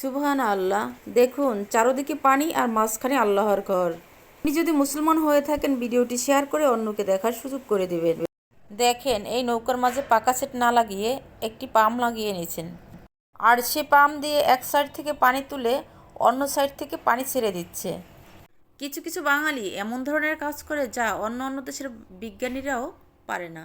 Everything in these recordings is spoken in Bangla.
সুবহান আল্লাহ দেখুন, চারোদিকে পানি আর মাঝখানে আল্লাহর ঘর। আপনি যদি মুসলমান হয়ে থাকেন, ভিডিওটি শেয়ার করে অন্যকে দেখার সুযোগ করে দেবেন। দেখেন, এই নৌকার মাঝে পাকা সেট না লাগিয়ে একটি পাম লাগিয়ে নিয়েছেন। আর সে পাম দিয়ে এক সাইড থেকে পানি তুলে অন্য সাইড থেকে পানি ছেড়ে দিচ্ছে। কিছু কিছু বাঙালি এমন ধরনের কাজ করে যা অন্য অন্য দেশের বিজ্ঞানীরাও পারে না।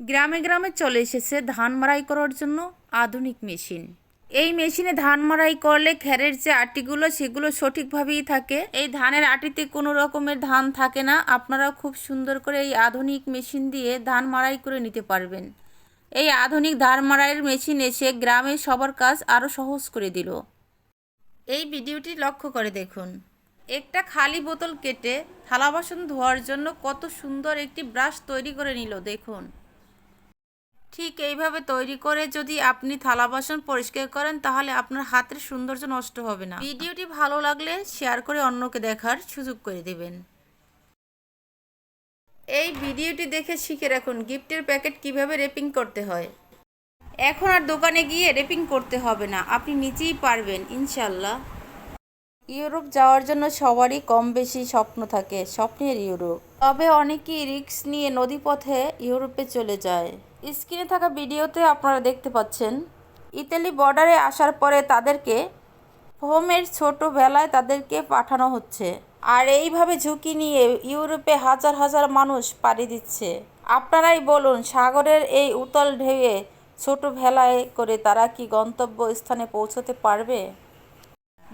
গ্রামে গ্রামে চলে এসেছে ধান মাড়াই করার জন্য আধুনিক মেশিন। এই মেশিনে ধান মাড়াই করলে খ্যারের যে আটিগুলো, সেগুলো সঠিকভাবেই থাকে। এই ধানের আটিতে কোনো রকমের ধান থাকে না। আপনারা খুব সুন্দর করে এই আধুনিক মেশিন দিয়ে ধান মাড়াই করে নিতে পারবেন। এই আধুনিক ধান মাড়াইয়ের মেশিন এসে গ্রামের সবার কাজ আরও সহজ করে দিল। এই ভিডিওটি লক্ষ্য করে দেখুন। একটা খালি বোতল কেটে থালা বাসন ধোয়ার জন্য কত সুন্দর একটি ব্রাশ তৈরি করে নিল, দেখুন। ঠিক এইভাবে তৈরি করে যদি আপনি থালা বাসন পরিষ্কার করেন, তাহলে আপনার হাতের সৌন্দর্য নষ্ট হবে না। ভিডিওটি ভালো লাগলে শেয়ার করে অন্যকে দেখার সুযোগ করে দেবেন। এই ভিডিওটি দেখে শিখে রাখুন গিফটের প্যাকেট কীভাবে রেপিং করতে হয়। এখন আর দোকানে গিয়ে রেপিং করতে হবে না, আপনি নিজেই পারবেন ইনশাল্লাহ ইউরোপ যাওয়ার জন্য সবারই কম বেশি স্বপ্ন থাকে, স্বপ্নের ইউরোপ। তবে অনেকেই রিক্স নিয়ে নদীপথে ইউরোপে চলে যায়। স্ক্রিনে থাকা ভিডিওতে আপনারা দেখতে পাচ্ছেন, ইতালি বর্ডারে আসার পরে তাদেরকে হোমের ছোটোবেলায় তাদেরকে পাঠানো হচ্ছে। আর এইভাবে ঝুঁকি নিয়ে ইউরোপে হাজার হাজার মানুষ পাড়ি দিচ্ছে। আপনারাই বলুন, সাগরের এই উতল ঢেউয়ে ছোট ভেলায় করে তারা কি গন্তব্য স্থানে পৌঁছতে পারবে?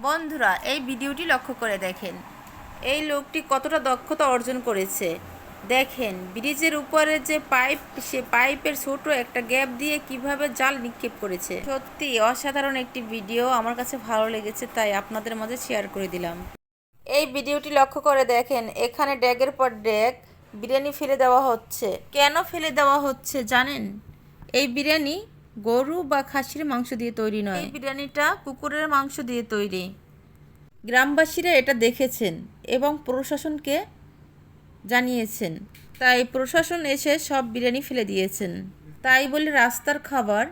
বন্ধুরা, এই ভিডিওটি লক্ষ্য করে দেখেন। এই লোকটি কতটা দক্ষতা অর্জন করেছে। দেখেন, ব্রিজের উপরে যে পাইপ, সে পাইপের ছোট একটা গ্যাপ দিয়ে কীভাবে জাল নিক্ষেপ করেছে। সত্যি অসাধারণ একটি ভিডিও, আমার কাছে ভালো লেগেছে, তাই আপনাদের মাঝে শেয়ার করে দিলাম। এই ভিডিওটি লক্ষ্য করে দেখেন, এখানে ড্যাগের পর ড্যাগ বিরিয়ানি ফেলে দেওয়া হচ্ছে। কেন ফেলে দেওয়া হচ্ছে জানেন? এই বিরিয়ানি গরু বা খাসির মাংস দিয়ে তৈরি নয়। এই বিরিয়ানিটা কুকুরের মাংস দিয়ে তৈরি। গ্রামবাসীরা এটা দেখেছেন এবং প্রশাসনকে জানিয়েছেন। তাই প্রশাসন এসে সব বিরিয়ানি ফেলে দিয়েছেন। তাই বলে রাস্তার খাবার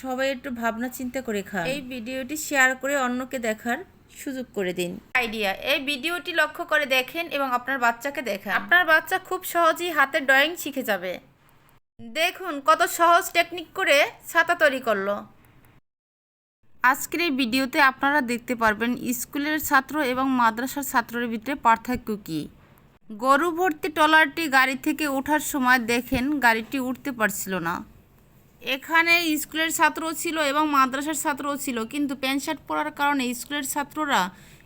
সবাই একটু ভাবনা চিন্তা করে খান। এই ভিডিওটি শেয়ার করে অন্যকে দেখার সুযোগ করে দিন। আইডিয়া। এই ভিডিওটি লক্ষ্য করে দেখেন এবং আপনার বাচ্চাকে দেখান। আপনার বাচ্চা খুব সহজেই হাতের ড্রয়িং শিখে যাবে। দেখুন কত সহজ টেকনিক করে ছাতা তৈরি করল। আজকের এই ভিডিওতে আপনারা দেখতে পারবেন স্কুলের ছাত্র এবং মাদ্রাসার ছাত্রের ভিতরে পার্থক্য কী। গরু ভর্তি ট্রলারটি গাড়ি থেকে ওঠার সময় দেখেন গাড়িটি উঠতে পারছিল না। এখানে স্কুলের ছাত্রও ছিল এবং মাদ্রাসার ছাত্রও ছিল, কিন্তু প্যান্ট শার্ট পরার কারণে স্কুলের ছাত্ররা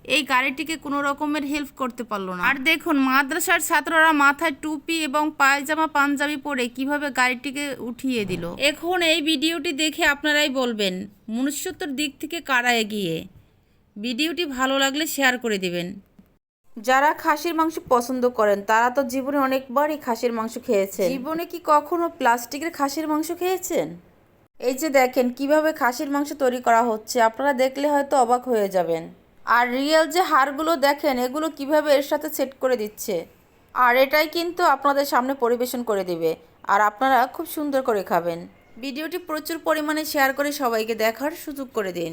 এই গাড়িটিকে কোনো রকমের হেল্প করতে পারল না। আর দেখুন মাদ্রাসার ছাত্ররা মাথায় টুপি এবং পায়জামা পাঞ্জাবি পরে কীভাবে গাড়িটিকে উঠিয়ে দিল। এখন এই ভিডিওটি দেখে আপনারাই বলবেন মনুষ্যত্বর দিক থেকে কারা এগিয়ে? ভিডিওটি ভালো লাগলে শেয়ার করে দিবেন। যারা খাসির মাংস পছন্দ করেন তারা তো জীবনে অনেকবারই খাসির মাংস খেয়েছেন। জীবনে কি কখনো প্লাস্টিকের খাসির মাংস খেয়েছেন? এই যে দেখেন কীভাবে খাসির মাংস তৈরি করা হচ্ছে আপনারা দেখলে হয়তো অবাক হয়ে যাবেন। আর রিয়েল যে হারগুলো দেখেন, এগুলো কীভাবে এর সাথে সেট করে দিচ্ছে? আর এটাই কিন্তু আপনাদের সামনে পরিবেশন করে দেবে। আর আপনারা খুব সুন্দর করে খাবেন। ভিডিওটি প্রচুর পরিমাণে শেয়ার করে সবাইকে দেখার সুযোগ করে দিন।